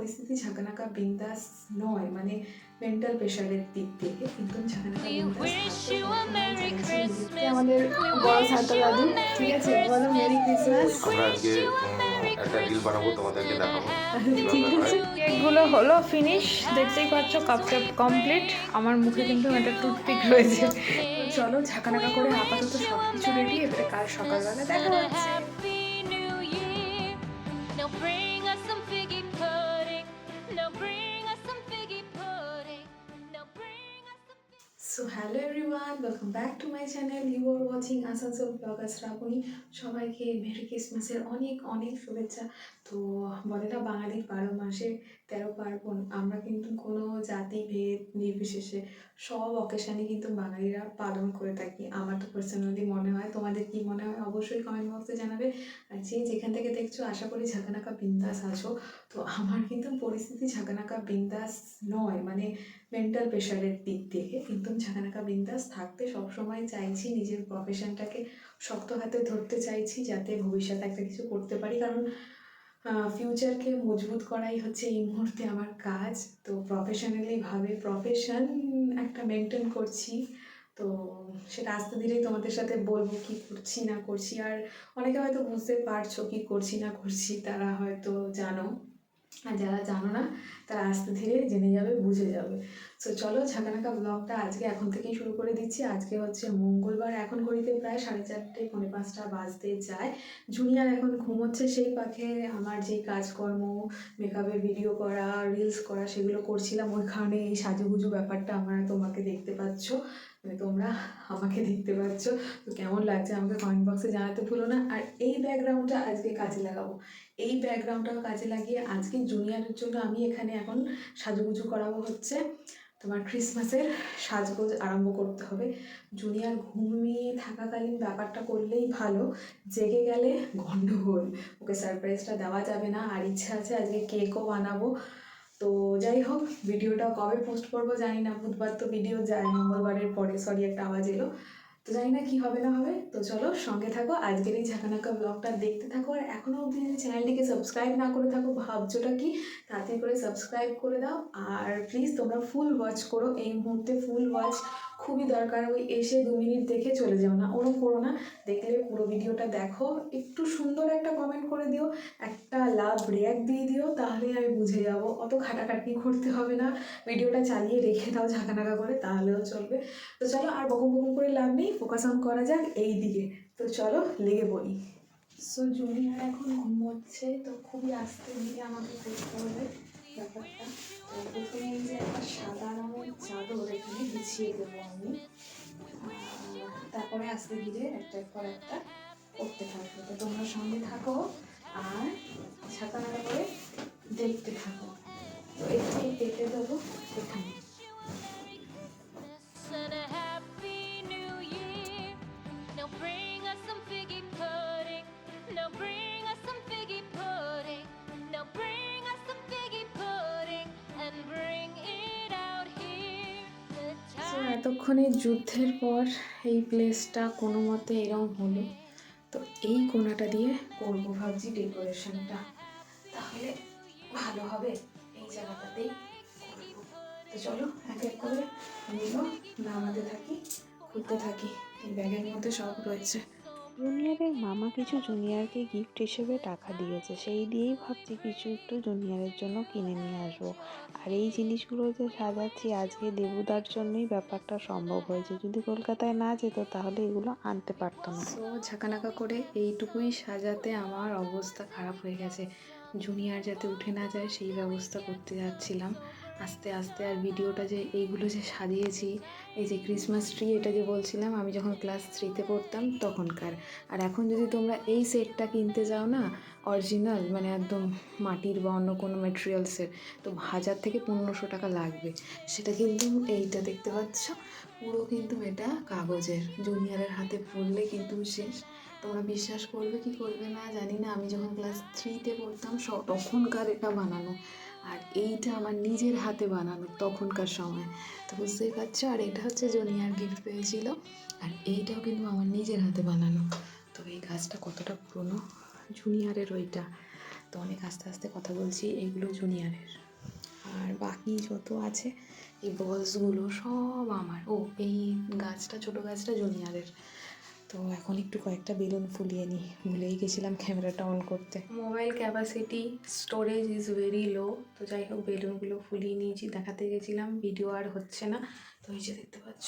পরিস্থিতি ঝাঁকানাকা বিন্দাস নয় মানে মেন্টাল প্রেশারের দিক থেকে কিন্তু ঝাঁকানাকা আমাদের বড় ছাত্র দাদু ঠিক আছে বলো মেরি ক্রিসমাস আমরা আজকে একটা রিল বানাবো তোমাদেরকে দেখাবো। ঠিক আছে। কেকগুলো হলো ফিনিশ দেখতেই পাচ্ছ কাপটা কমপ্লিট আমার মুখে কিন্তু একটা টুথপিক রয়েছে। চলো ঝাঁকানাকা করে আপাতত সব কিছু রেডি এবারে কাল সকালবেলা দেখা হচ্ছে। Welcome back to my channel you are watching Asansol blogger Shrabani. সবাইকে মেরি ক্রিসমাসের অনেক অনেক শুভেচ্ছা। তো বলে না বাঙালির বারো মাসে তেরো পার্বণ। আমরা কিন্তু কোনো জাতি, ভেদ, নির্বিশেষে সব অকেশানে কিন্তু বাঙালিরা পালন করে থাকি। আমার তো পার্সোনালি মনে হয়, তোমাদের কি মনে হয় অবশ্যই কমেন্ট বক্সে জানাবে। আর যে যেখান থেকে দেখছ, আশা করি ঝাঁকানাকা বিন্দাস আছো। তো আমার কিন্তু পরিস্থিতি ঝাঁকানাকা বিন্দাস নয় মানে মেন্টাল প্রেশারের দিক থেকে কিন্তু ঝাঁকানাকা বিন্দাস থাকতে সবসময় চাইছি নিজের প্রফেশনটাকে শক্ত হাতে ধরতে চাইছি যাতে ভবিষ্যতে একটা কিছু করতে পারি। কারণ ফিউচারকে মজবুত করাই হচ্ছে এই মুহূর্তে আমার কাজ। তো প্রফেশনালি ভাবে প্রফেশন একটা মেনটেন করছি। তো সেটা আস্তে ধীরেই তোমাদের সাথে বলব কি করছি, না করছি। আর অনেকে হয়তো বুঝতে পারছ কি করছি, না করছি, তারা হয়তো জানো। আর যারা জানো না, তারা আস্তে ধীরে জেনে যাবে, বুঝে যাবে। সো চলো ঝাঁকানাকা ব্লগটা আজকে এখন থেকেই শুরু করে দিচ্ছি। আজকে হচ্ছে মঙ্গলবার, এখন ঘড়িতে প্রায় সাড়ে চারটে, পৌনে পাঁচটা বাজতে যায়। জুনিয়র এখন ঘুমোচ্ছে, সেই পাখে আমার যেই কাজকর্ম মেকআপের ভিডিও করা রিলস করা, সেগুলো করছিলাম। ওইখানে এই সাজুগুজু ব্যাপারটা আমরা তোমাকে দেখতে পাচ্ছ। মানে তোমরা আমাকে দেখতে পাচ্ছ। তো কেমন লাগছে আমাকে কমেন্ট বক্সে জানাতে ভুলো না। আর এই ব্যাকগ্রাউন্ডটা আজকে কাজে লাগাবো। এই ব্যাকগ্রাউন্ডটাও কাজে লাগিয়ে আজকে জুনিয়রের জন্য আমি এখানে এখন সাজুগুজু করাবো হচ্ছে। তোমার ক্রিসমাসের সাজগোজ আরম্ভ করতে হবে। জুনিয়র ঘুমিয়ে থাকাকালীন ব্যাপারটা করলেই ভালো। জেগে গেলে গন্ডগোল। ওকে সারপ্রাইজটা দেওয়া যাবে না। আর ইচ্ছা আছে আজকে কেকও বানাবো। তো যাই হোক ভিডিওটা কবে পোস্ট করব জানি না, বুধবার তো ভিডিও যায়, মঙ্গলবারের পরে সরি একটা আওয়াজ এলো। তো জানি না কি হবে না হবে। তো চলো সঙ্গে থাকো। আজকের এই ঝাঁকানাকা ব্লগটা দেখতে থাকো। আর এখনও অবধি যদি চ্যানেলটিকে সাবস্ক্রাইব না করে থাকো, ভাবছোটা কি? তাড়াতাড়ি করে সাবস্ক্রাইব করে দাও। আর প্লিজ তোমরা ফুল ওয়াচ করো। এই মুহূর্তে ফুল ওয়াচ খুবই দরকার। ওই এসে দু মিনিট দেখে চলে যাও না। ওরম করো না। দেখলে পুরো ভিডিওটা দেখো। একটু সুন্দর একটা কমেন্ট করে দিও। একটা লাভ রিয়াক্ট দিয়ে দিও। তাহলে আমি বুঝে যাব। অত খাটাখাটনি করতে হবে না। ভিডিওটা চালিয়ে রেখে দাও ঝাঁকানাকা করে। তাহলেও চলবে। তো চলো আর বকম বকম করে লাভ নেই। ফোকাস অন করা যাক এই দিকে। তো চলো, লেগে পড়ি। সো জুনিয়ার এখন ঘুমোচ্ছে, তো খুবই আস্তে ধীরে আমাকে করতে হবে ব্যাপারটা। তো যে একটা সাদা রঙের চাদর এখানে বিছিয়ে দেবো আমি। তারপরে আস্তে ধীরে একটার পর একটা করতে থাকব। তো তোমরা সঙ্গে থাকো আর ছাতা নাড়া করে দেখতে থাকো। তো এটাকে কেটে দেবো এখানে। এতক্ষণে যুদ্ধের পর এই প্লেসটা কোনো মতে এরম হলো। তো এই কোনাটা দিয়ে করব ভাবছি ডেকোরেশনটা তাহলে ভালো হবে এই জায়গাটাতেই করব। তো চলো, এক এক করে নিলো, নামাতে থাকি খুলতে থাকি। এই ব্যাগের মধ্যে সব রয়েছে। জুনিয়রের মামা কিছু জুনিয়রকে গিফট হিসেবে টাকা দিয়েছে। সেই দিয়েই ভাবছি কিছু একটু জুনিয়রের জন্য কিনে নিয়ে আসব। আর এই জিনিসগুলো যে সাজাচ্ছি, আজকে দেবুদার জন্যই ব্যাপারটা সম্ভব হয়েছে। যদি কলকাতায় না যেত, তাহলে এগুলো আনতে পারতো না। সো ঝাঁকানাকা করে এইটুকুই সাজাতে আমার অবস্থা খারাপ হয়ে গেছে। জুনিয়র যাতে উঠে না যায়, সেই ব্যবস্থা করতে যাচ্ছিলাম। আস্তে আস্তে আর ভিডিওটা যে এইগুলো যে সাজিয়েছি, এই যে ক্রিসমাস ট্রি এটা যে বলছিলাম, আমি যখন ক্লাস থ্রিতে পড়তাম তখনকার। আর এখন যদি তোমরা এই সেটটা কিনতে যাও না অরিজিনাল মানে একদম মাটির বা অন্য কোনো মেটেরিয়ালসের তো হাজার থেকে পনেরোশো টাকা লাগবে। সেটা কিন্তু এইটা দেখতে পাচ্ছ, পুরো কিন্তু এটা কাগজের। জুনিয়রের হাতে পড়লে কিন্তু শেষ। তোমরা বিশ্বাস করবে কি করবে না জানি না, আমি যখন ক্লাস থ্রিতে পড়তাম তখনকার এটা বানানো। আর এইটা আমার নিজের হাতে বানানো তখনকার সময়। তো বুঝতেই পারছ? আর এটা হচ্ছে জুনিয়র গিফট পেয়েছিল। আর এইটাও কিন্তু আমার নিজের হাতে বানানো। তো এই গাছটা কতটা পুরনো? জুনিয়রের ওইটা। তো অনেক আস্তে আস্তে কথা বলছি, এগুলো জুনিয়রের। আর বাকি যত আছে, এই বক্সগুলো সব আমার। ও, এই গাছটা, ছোটো গাছটা জুনিয়রের। তো এখন একটু কয়েকটা বেলুন ফুলিয়ে নিই। ভুলেই গেছিলাম ক্যামেরাটা অন করতে। Mobile capacity storage is very low তো যাই হোক বেলুনগুলো ফুলিয়ে নিয়েছি দেখাতে গেছিলাম। ভিডিও আর হচ্ছে না। তো এই যে দেখতে পাচ্ছ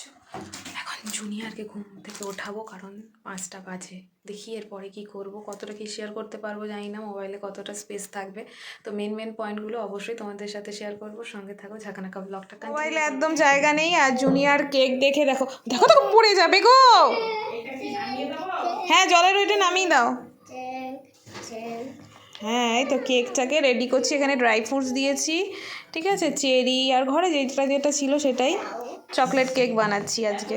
এখন জুনিয়রকে ঘুম থেকে ওঠাবো কারণ পাঁচটা বাজে। দেখি এরপরে কি করব কতটা কি শেয়ার করতে পারব জানি না। মোবাইলে কতটা স্পেস থাকবে। তো মেন মেন পয়েন্টগুলো অবশ্যই তোমাদের সাথে শেয়ার করব। সঙ্গে থাকো ঝাঁকানাকা ব্লগটা মোবাইলে একদম জায়গা নেই আর জুনিয়র কেক দেখে দেখো দেখো তো পড়ে যাবে গো! হ্যাঁ জলের ওইটা নামিয়ে দাও। হ্যাঁ এই তো কেকটাকে রেডি করছি। এখানে ড্রাই ফ্রুটস দিয়েছি। ঠিক আছে? চেরি আর ঘরে যেটা যেটা ছিল সেটাই চকলেট কেক বানাচ্ছি আজকে।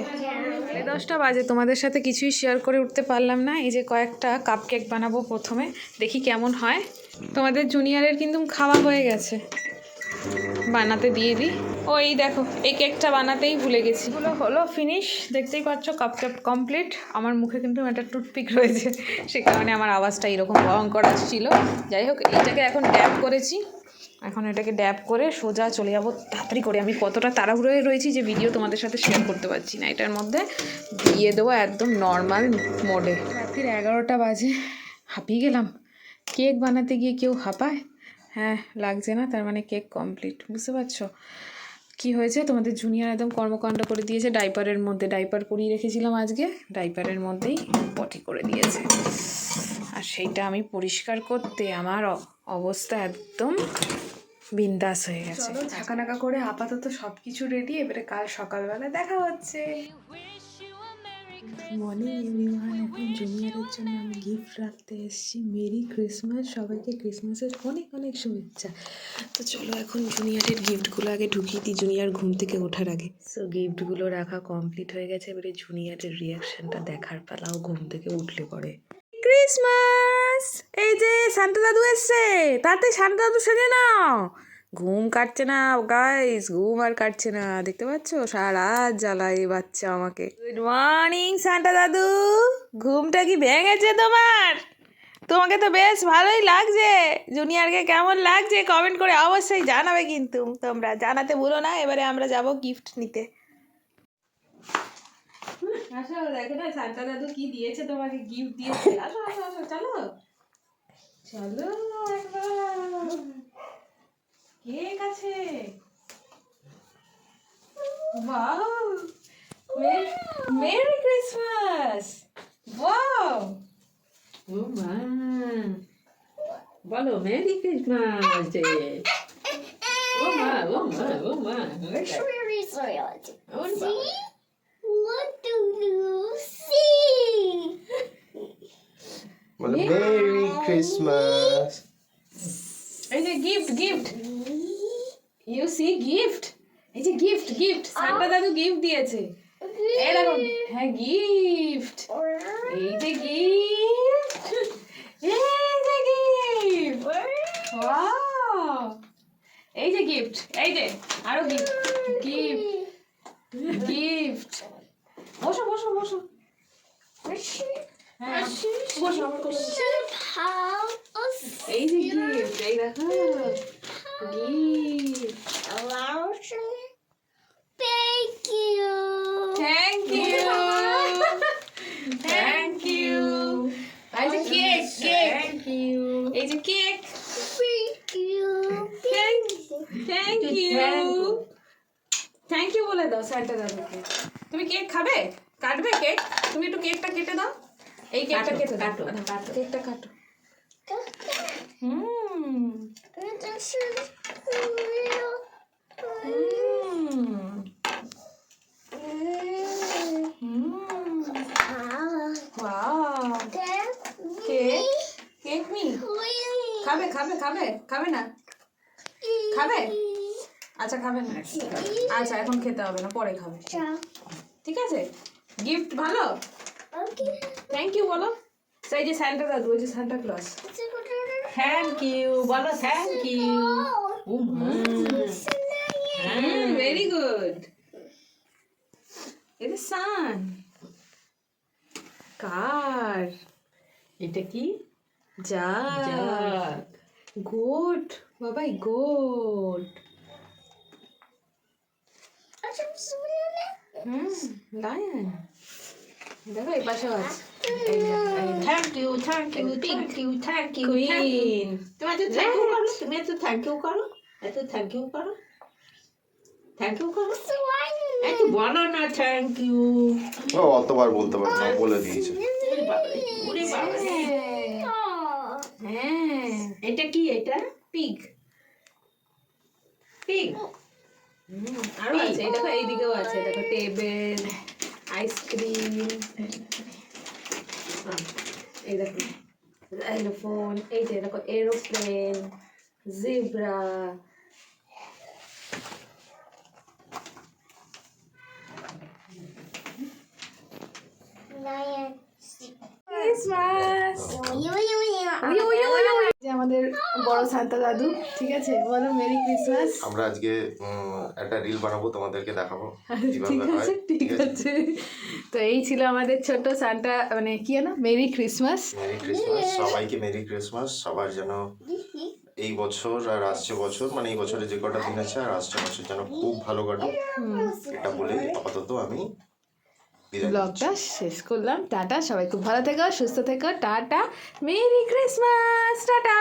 দশটা বাজে। তোমাদের সাথে কিছুই শেয়ার করে উঠতে পারলাম না। এই যে কয়েকটা কাপ কেক বানাবো প্রথমে। দেখি কেমন হয়। তোমাদের জুনিয়রের কিন্তু খাওয়া হয়ে গেছে। বানাতে দিয়ে দিই। ওই দেখো, এই কেকটা বানাতেই ভুলে গেছি। এগুলো হলো ফিনিশ দেখতেই পাচ্ছ কাপ কাপ কমপ্লিট আমার মুখে কিন্তু একটা টুথপিক রয়েছে, সে কারণে আমার আওয়াজটা এরকম ভয়ঙ্কর আসছিল। যাই হোক এটাকে এখন ড্যাব করেছি। এখন এটাকে ড্যাপ করে সোজা চলে যাব। তাড়াতাড়ি করে, আমি কতটা তাড়াহুড়োয় রয়েছি যে ভিডিও তোমাদের সাথে শেয়ার করতে পারছি না। এটার মধ্যে দিয়ে দেবো একদম নর্মাল মোডে রাত্রির এগারোটা বাজে, হাঁপিয়ে গেলাম। কেক বানাতে গিয়ে কেউ হাঁপায়? হ্যাঁ লাগছে না, তার মানে কেক কমপ্লিট বুঝতে পারছ? কি হয়েছে? তোমাদের জুনিয়র একদম কর্মকাণ্ড করে দিয়েছে, ডাইপারের মধ্যে, ডাইপার পরিয়ে রেখেছিলাম আজকে, ডাইপারের মধ্যেই পটি করে দিয়েছে। আর সেইটা আমি পরিষ্কার করতে আমার অবস্থা একদম বিন্দাস হয়ে গেছে। ঝাঁকানাকা করে আপাতত সব কিছু রেডি এবারে কাল সকালবেলা দেখা হচ্ছে। মর্নিং এভরিওয়ান এখন জুনিয়রের জন্য আমি গিফট রাখতে এসেছি। মেরি ক্রিসমাস সবাইকে ক্রিসমাসের অনেক অনেক শুভেচ্ছা। তো চলো এখন জুনিয়রের গিফটগুলো আগে ঢুকিয়ে দিই জুনিয়র ঘুম থেকে ওঠার আগে। সো গিফটগুলো রাখা কমপ্লিট হয়ে গেছে এবারে জুনিয়রের রিয়াকশনটা দেখার পালাও ঘুম থেকে উঠলে পরে। ক্রিসমাস! এই যে শান্ত দাদু এসছে তাতে শান্ত দাদু সেজে নাও। ঘুম কাটছে না গাইস ঘুম আর কাটছে না, দেখতে পাচ্ছ? সারা জ্বালায় বাচ্চা আমাকে। গুড মর্নিং সান্টা দাদু। ঘুমটা কি ভেঙেছে তোমার? তোমাকে তো বেশ ভালোই লাগছে। জুনিয়রকে কেমন লাগছে? কমেন্ট করে অবশ্যই জানাবে কিন্তু। তোমরা জানাতে ভুলো না, এবারে আমরা যাব গিফট নিতে। দেখো না দাদু কি দিয়েছে তোমাকে? গিফট দিয়েছে। আসো আসো, চলো। চলো, একবার। কেক আছে ওয়াও মেরি ক্রিসমাস ওয়াও ও মা। বলো মেরি ক্রিসমাস ডে ও মা ও মা ও মা. ও মা। See? What do you see? বলো মেরি ক্রিসমাস এই যে gift gift you see gift এই যে গিফট গিফট সান্টা দাদু গিফট দিয়েছে। হ্যাঁ গিফট এই যে গিফট এই যে গিফট এই যে গিফট এই যে আরও গিফট গিফট গিফট বসো বসো বসো। হ্যাঁ বসো আমার এই যে গিফট এই দেখো। Gift Thank you. Thank you thank you এই যে কেক কেক থ্যাংক ইউ এই যে cake Thank you. Thank you thank you বলে দাও স্যারটা দাদাকে। তুমি কেক খাবে? কাটবে কেক তুমি একটু কেকটা কেটে দাও। এই কেকটা কেটে দাও। কাটো, কাটো। কেকটা কাটো। হুম। This is real. হুম হুম ওয়াও কেক কেক মি খাবে খাবে খাবে খাবে না খাবে আচ্ছা খাবে না আচ্ছা এখন খেতে হবে না পরে খাবে ঠিক আছে গিফট ভালো. থ্যাংক ইউ বলো সেই যে স্যান্টা দাদু ওই যে সান্টা ক্লস থ্যাংক ইউ বলো থ্যাংক ইউ ভেরি গুড এটা সান কার এটা কি যাক গোট বাবাই গোট হুম লায়ন দেখো এই পাশেও আছে thank you thank you thank you thank you queen তুমি এত থ্যাংক ইউ করো তুমি এত থ্যাংক ইউ করো এত থ্যাংক ইউ করো থ্যাংক ইউ করো এত বলো না থ্যাংক ইউ ও অতবার বলতে পারব না বলে দিয়েছে। হ্যাঁ এটা কি এটা? পিগ পিগ আরও আছে দেখো এইদিকেও আছে দেখো টেবিল আইসক্রিম এই দেখো আইলোফোন এই যে দেখো aeroplane zebra Lion. Christmas Yo, yo, yo. যে আমাদের বড় সান্তা দাদু ঠিক আছে? বলো মেরি ক্রিসমাস। আমরা আজকে একটা রিল বানাবো তোমাদেরকে দেখাবো ঠিক আছে ঠিক আছে? তো এই ছিল আমাদের ছোট্ট সান্তা মানে কি না মেরি ক্রিসমাস। মেরি ক্রিসমাস সবাইকে মেরি ক্রিসমাস সবার যেন এই বছর আর আসছে বছর মানে এই বছরে যে কটা দিন আছে আর আসছে বছর যেন খুব ভালো কাটুক। এটা বলে আপাতত আমি। ব্লগটা শেষ করলাম। টাটা সবাই খুব ভালো থেকো সুস্থ থেকো। Tata merry Christmas tata!